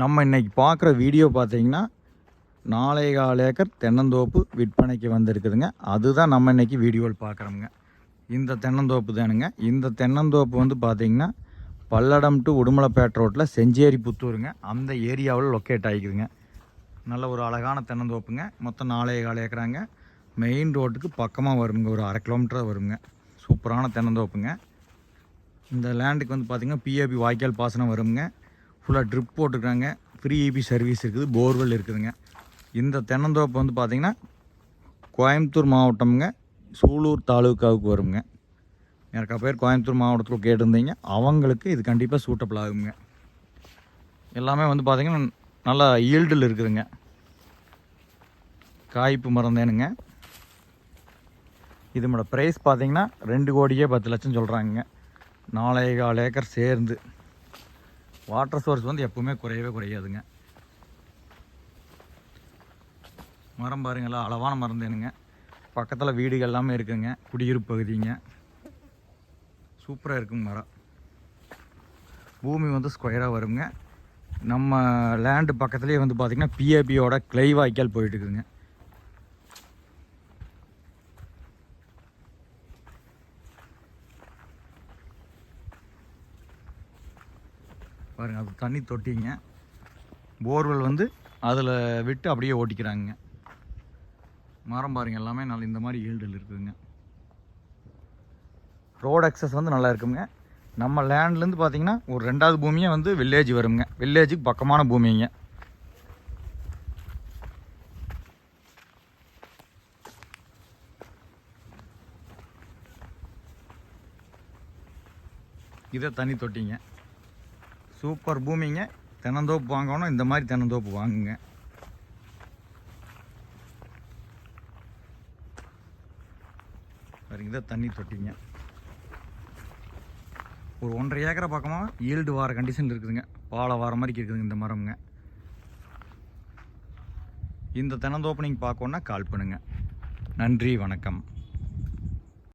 நம்ம இன்னைக்கு பார்க்குற வீடியோ பார்த்தீங்கன்னா நாளை கால் ஏக்கர் தென்னந்தோப்பு விற்பனைக்கு வந்திருக்குதுங்க. அதுதான் நம்ம இன்னைக்கு வீடியோவில் பார்க்குறோமுங்க. இந்த தென்னந்தோப்பு தானுங்க. இந்த தென்னந்தோப்பு வந்து பார்த்தீங்கன்னா பல்லடம் டு உடுமலைப்பேட்டை ரோட்டில் செஞ்சேரி புத்தூருங்க அந்த ஏரியாவில் லொக்கேட் ஆகிக்குதுங்க. நல்ல ஒரு அழகான தென்னந்தோப்புங்க. மொத்தம் நாலே கால் ஏக்கராங்க. மெயின் ரோட்டுக்கு பக்கமாக வருங்க. ஒரு அரை கிலோமீட்டர் வருங்க. சூப்பரான தென்னந்தோப்புங்க. இந்த லேண்டுக்கு வந்து பார்த்திங்கன்னா பிஏபி வாய்க்கால் பாசனம் வருங்க. ஃபுல்லாக ட்ரிப் போட்டிருக்காங்க ஃப்ரீ இபி சர்வீஸ் இருக்குது போர்வெல் இருக்குதுங்க. இந்த தென்னந்தோப்பு வந்து பார்த்திங்கன்னா கோயம்புத்தூர் மாவட்டம்ங்க. சூலூர் தாலுக்காவுக்கு வருங்க. எனக்கு பேர் கோயம்புத்தூர் மாவட்டத்தில் கேட்டிருந்தீங்க. அவங்களுக்கு இது கண்டிப்பாக சூட்டபிள் ஆகுங்க. எல்லாமே வந்து பார்த்திங்கன்னா நல்லா ஈல்டில் இருக்குதுங்க. காய்ப்பு மரம் தானுங்க ப்ரைஸ் பார்த்தீங்கன்னா ரெண்டு கோடியே பத்து லட்சம் சொல்கிறாங்க நாலே கால் ஏக்கர் சேர்ந்து. வாட்டர் சோர்ஸ் வந்து எப்பவுமே குறையவே குறையாதுங்க. மரம் பாருங்களா அளவான மரம் தானுங்க. பக்கத்தில் வீடுகள் எல்லாமே இருக்குங்க. குடியிருப்பு பகுதிங்க. சூப்பராக இருக்குங்க மரம். பூமி வந்து ஸ்கொயராக வருங்க. நம்ம லேண்டு பக்கத்துலேயே வந்து பார்த்திங்கன்னா பிஏபியோட கிளை வாய்க்கால் போயிட்டுருக்குங்க பாருங்கள் பாருங்க அது தண்ணி தொட்டிங்க. போர்வெல் வந்து அதில் விட்டு அப்படியே ஓட்டிக்கிறாங்க. மரம் பாருங்க எல்லாமே நல்ல இந்த மாதிரி ஈல்டில் இருக்குதுங்க. ரோடு அக்சஸ் வந்து நல்லா இருக்குங்க. நம்ம லேண்ட்லேருந்து பார்த்தீங்கன்னா ஒரு ரெண்டாவது பூமியே வந்து வில்லேஜ் வருங்க. வில்லேஜுக்கு பக்கமான பூமிங்க. இதை தண்ணி தொட்டிங்க. சூப்பர் பூமிங்க. தென்னந்தோப்பு வாங்கணும். இந்த மாதிரி தென்னந்தோப்பு வாங்குங்க. சரிங்க தண்ணி தொட்டிங்க. ஒரு ஒன்றரை ஏக்கரை பக்கமாக ஈல்டு வார கண்டிஷன் இருக்குதுங்க. பாலை வார மாதிரி இருக்குதுங்க இந்த மரம்ங்க. இந்த தென்னந்தோப்பு நீங்கள் பார்க்கணுன்னா கால் பண்ணுங்கள் நன்றி வணக்கம்.